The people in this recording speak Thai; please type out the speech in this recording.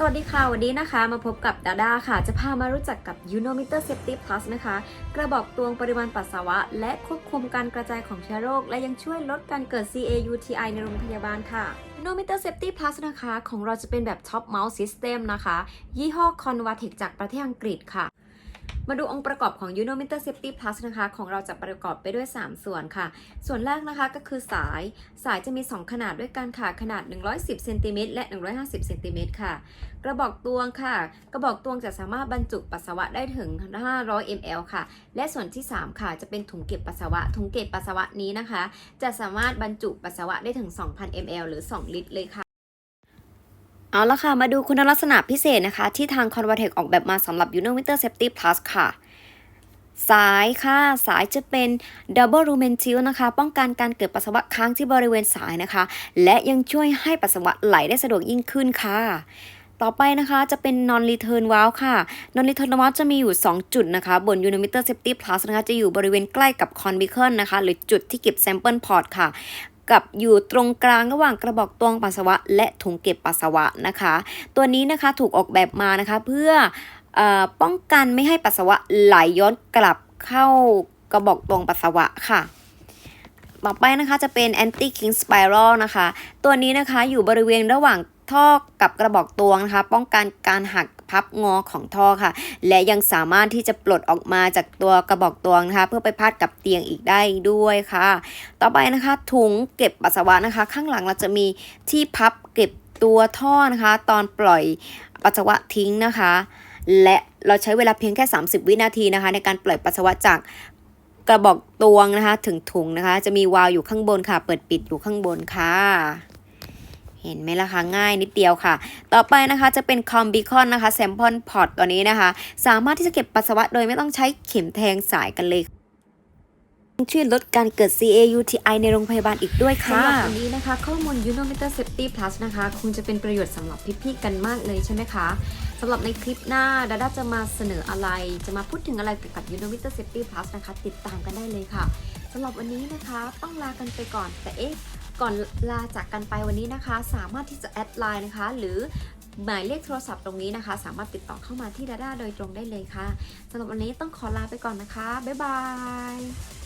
สวัสดีค่ะ วันนี้นะคะมาพบกับดาดาค่ะ จะพามารู้จักกับ Unometer Safety Plus นะคะ กระบอกตวงปริมาณปัสสาวะ และควบคุมการกระจายของเชื้อโรค และยังช่วยลดการเกิด CAUTI ในโรงพยาบาลค่ะ Unometer Safety Plus นะคะ ของเราจะเป็นแบบ Top Mouse System นะคะ ยี่ห้อ Convatec จากประเทศอังกฤษค่ะ มาดูองค์ประกอบของ Unometer Safety Plus นะคะ ของเราจะประกอบไปด้วย 3 ส่วนค่ะ ส่วนแรกนะคะก็คือสาย สายจะมี 2 ขนาดด้วยกันค่ะ ขนาด 110เซนติเมตรและ 150เซนติเมตรค่ะ กระบอกตวงค่ะ กระบอกตวงจะสามารถบรรจุปัสสาวะได้ถึง 500 ml ค่ะ และส่วนที่ 3 ค่ะ จะเป็นถุงเก็บปัสสาวะ ถุงเก็บปัสสาวะนี้นะคะ จะสามารถบรรจุปัสสาวะได้ถึง 2,000 ml หรือ 2 ลิตรเลยค่ะ เอาละค่ะ มาดูคุณลักษณะพิเศษนะคะ ที่ทาง Convatec ออกแบบมาสำหรับ Unometer Safety Plus ค่ะ สายค่ะ สายจะเป็น Double Lumen Tube นะคะ ป้องกันการเกิดปัสสาวะค้างที่บริเวณสายนะคะ และยังช่วยให้ปัสสาวะไหลได้สะดวกยิ่งขึ้นค่ะต่อไปนะคะจะเป็น non return valve ค่ะ non return valve จะมีอยู่ 2 จุดนะคะ บน Unometer Safety Plus นะคะ จะอยู่บริเวณใกล้กับ con beacon นะคะ หรือจุดที่เก็บ sample port ค่ะ กับอยู่ตรงกลางระหว่างกระบอกตวงปัสสาวะ และถุงเก็บปัสสาวะนะคะ ตัวนี้นะคะถูกออกแบบมานะคะเพื่ออป้องกันไม่ให้ปัสสาวะไหลย้อนกลับเข้ากระบอกตวงปัสสาวะค่ะต่อไปนะคะจะเป็น anti king spiral นะคะ ตัวนี้นะคะอยู่บริเวณระหว่างท่อกับกระบอกตวงนะคะ ป้องกันการหัก พับงอของท่อค่ะ และยังสามารถที่จะปลดออกมาจากตัวกระบอกตวงนะคะ เพื่อไปพาดกับเตียงอีกได้ด้วยค่ะ ต่อไปนะคะถุงเก็บปัสสาวะนะคะ ข้างหลังเราจะมีที่พับเก็บตัวท่อนะคะ ตอนปล่อยปัสสาวะทิ้งนะคะ และเราใช้เวลาเพียงแค่ 30 วินาทีนะคะ ในการปล่อยปัสสาวะจากกระบอกตวงนะคะ ถึงถุงนะคะ จะมีวาล์วอยู่ข้างบนค่ะ เปิดปิดอยู่ข้างบนค่ะ เห็นไหมล่ะคะง่ายนิดเดียวค่ะ ต่อไปนะคะจะเป็นคอมบิคอนนะคะแซมพอนพอตตัวนี้นะคะ สามารถที่จะเก็บปัสสาวะโดยไม่ต้องใช้เข็มแทงสายกันเลยช่วยลดการเกิด CAUTI ในโรงพยาบาลอีกด้วยค่ะสำหรับวันนี้นะคะ ข้อมูล Unometer Safety Plus นะคะ คงจะเป็นประโยชน์สำหรับพี่ๆกันมากเลยใช่ไหมคะสำหรับในคลิปหน้าดาด้าจะมาเสนออะไร จะมาพูดถึงอะไรเกี่ยวกับ Unometer Safety Plus นะคะ ติดตามกันได้เลยค่ะสำหรับวันนี้นะคะ ต้องลากันไปก่อนแต่เอ๊ะ ก่อนลาจากกันไปวันนี้นะคะ สามารถที่จะแอดไลน์นะคะ หรือหมายเลขโทรศัพท์ตรงนี้นะคะ สามารถติดต่อเข้ามาที่ดาด้าโดยตรงได้เลยค่ะสำหรับวันนี้ต้องขอลาไปก่อนนะคะ บ๊ายบาย